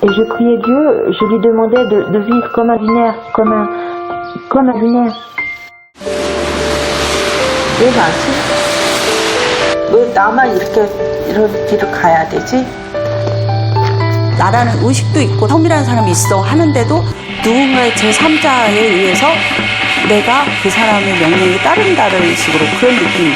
Et je priais Dieu, je lui demandais de, de vivre comme un binaire, comme un, comme un binaire. 왜 나지? 왜 나만 이렇게 이런 길을 가야 되지? 나라는 의식도 있고 섬이라는 사람이 있어 하는데도 누군가의 제3자에 의해서 내가 그 사람의 명령에 따른다는 식으로 그런 느낌.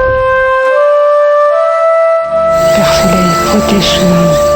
ateş.